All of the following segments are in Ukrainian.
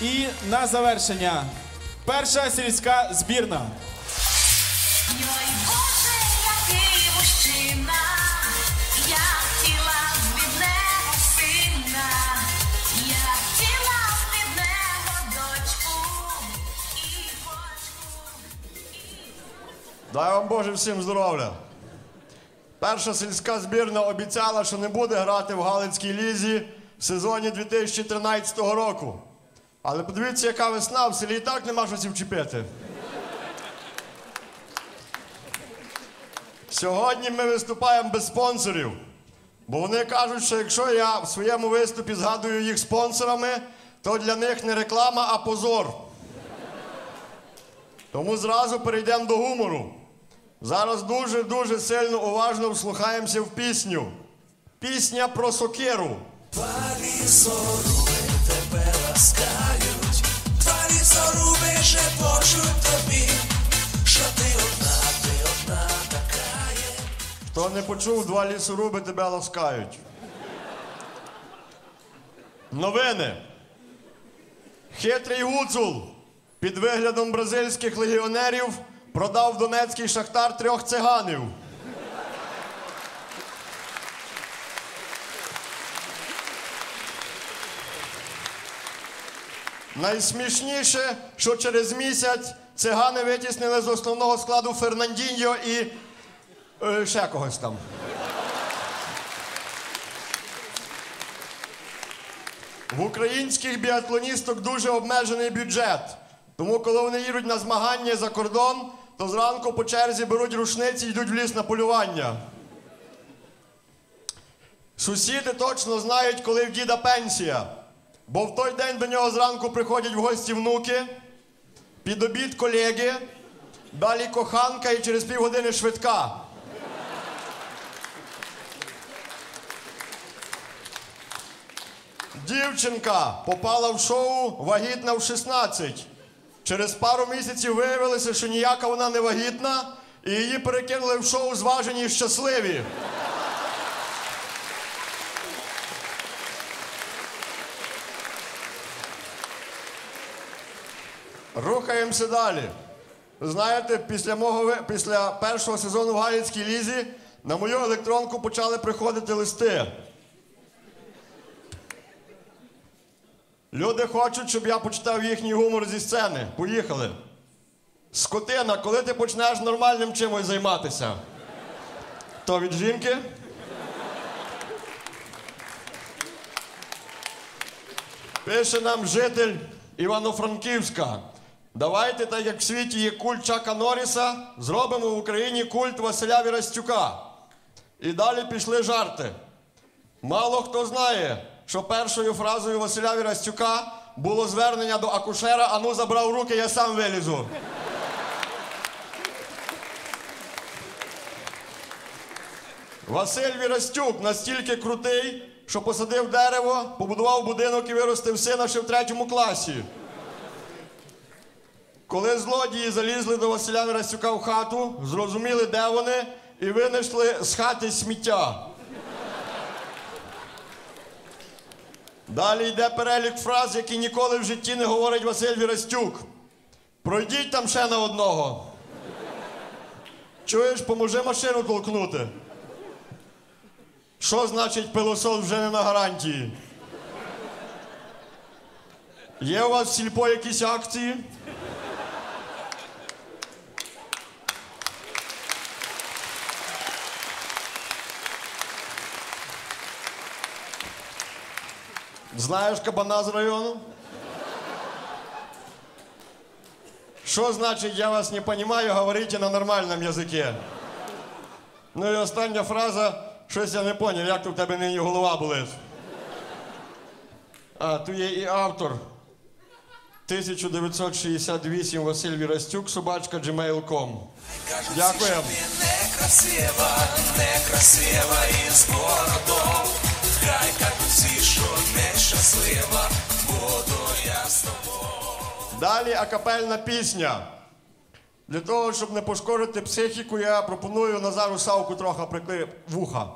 І на завершення перша сільська збірна. Йой, Боже, який мужчина, я хотіла від нього сина, я хотіла від нього дочку і бочку. Дай вам Боже всім здоров'я. Перша сільська збірна обіцяла, що не буде грати в Галицькій лізі в сезоні 2013 року. Але подивіться, яка весна, в селі і так нема що вчепити. Сьогодні ми виступаємо без спонсорів. Бо вони кажуть, що якщо я в своєму виступі згадую їх спонсорами, то для них не реклама, а позор. Тому зразу перейдемо до гумору. Зараз дуже-дуже сильно уважно вслухаємося в пісню. Пісня про сокиру. Ласкають, два лісоруби шепочуть тобі, що ти одна, ти одна така є. Хто не почув, два лісоруби тебе ласкають. Новини. Хитрий гуцул під виглядом бразильських легіонерів продав донецький шахтар трьох циганів. Найсмішніше, що через місяць цигани витіснили з основного складу Фернандіньо і е, ще когось там. В українських біатлоністок дуже обмежений бюджет. Тому, коли вони їдуть на змагання за кордон, то зранку по черзі беруть рушниці і йдуть в ліс на полювання. Сусіди точно знають, коли в діда пенсія. Бо в той день до нього зранку приходять в гості внуки, під обід колеги, далі коханка і через півгодини швидка. Дівчинка попала в шоу вагітна в 16. Через пару місяців виявилося, що ніяка вона не вагітна, і її перекинули в шоу зважені і щасливі. Рухаємося далі. Знаєте, після, мого, після першого сезону в Галицькій лізі на мою електронку почали приходити листи. Люди хочуть, щоб я почитав їхній гумор зі сцени. Поїхали. Скотина, коли ти почнеш нормальним чимось займатися? То від жінки? Пише нам житель Івано-Франківська. Давайте, так як в світі є культ Чака Норріса, зробимо в Україні культ Василя Вірастюка. І далі пішли жарти. Мало хто знає, що першою фразою Василя Вірастюка було звернення до акушера, ану забрав руки, я сам вилізу. Василь Вірастюк настільки крутий, що посадив дерево, побудував будинок і виростив сина ще в третьому класі. Коли злодії залізли до Василя Вірастюка в хату, зрозуміли, де вони, і винайшли з хати сміття. Далі йде перелік фраз, які ніколи в житті не говорить Василь Вірастюк. Пройдіть там ще на одного. Чуєш, поможи машину толкнути. Що значить пилосос вже не на гарантії? Є у вас в сільпо якісь акції? Знаєш кабана з району? Що значить я вас не понимаю, говорите на нормальному язикі? Ну і остання фраза, щось я не поняв, як тут в тебе нині голова болить. А, тут є і автор. 1968 Василь Вірастюк, собачка gmail.com. Ти некрасива, некрасива і з Хай всі, що нещаслива, буду я з тобою. Далі акапельна пісня. Для того, щоб не пошкодити психіку, я пропоную Назару Савку трохи прикли вуха.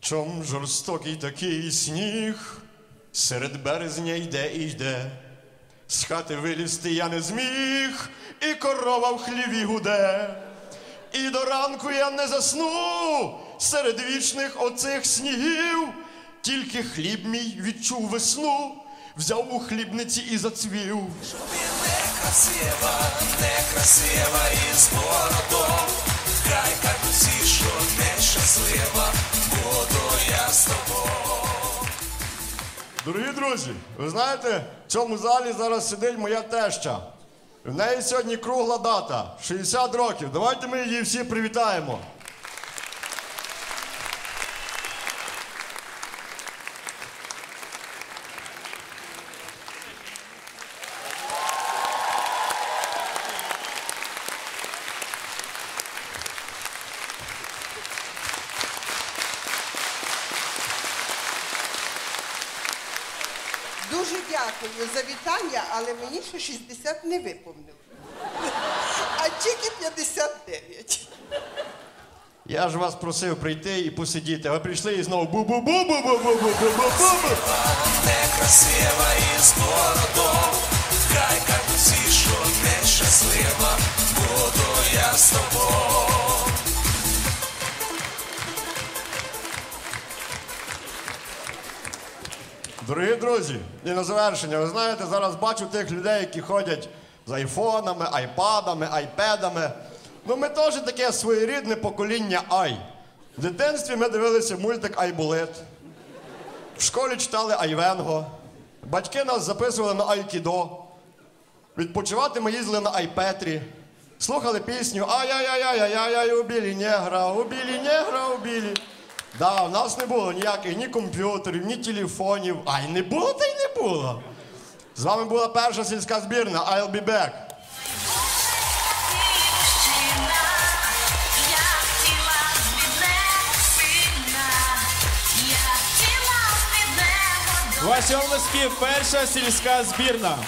Чом жорстокий такий сніг, Серед березня йде і йде. З хати вилізти я не зміг, і корова в хліві гуде. І до ранку я не засну серед вічних оцих снігів. Тільки хліб мій відчув весну, взяв у хлібниці і зацвів. Ти некрасива, некрасива і з бородом. Хай всі, що нещаслива, буду я з тобою. Дорогі друзі, ви знаєте, в цьому залі зараз сидить моя теща. В неї сьогодні кругла дата 60 років. Давайте ми її всі привітаємо. Дуже дякую за вітання, але мені ще 60 не виповнило. А тільки 59. Я ж вас просив прийти і посидіти. Ви прийшли і знову бу бу бу бу бу бу бу бу бу бу Некрасива і з бородом. Хай кажуть всі, що нещаслива, буду я з тобою. Дорогі друзі, і на завершення, ви знаєте, зараз бачу тих людей, які ходять з айфонами, айпадами, айпедами. Ну, ми теж таке своєрідне покоління Ай. В дитинстві ми дивилися мультик Айбулет. В школі читали Айвенго. Батьки нас записували на Айкідо. Відпочивати ми їздили на Айпетрі. Слухали пісню Ай-яй-яй-яй-яй-яй, убілі негра, убілі негра, убілі. Да, в нас не було ніяких ні комп'ютерів, ні телефонів. Ай, не було та й не було. З вами була перша сільська збірна I'll be back. Ваші обласки, перша сільська збірна.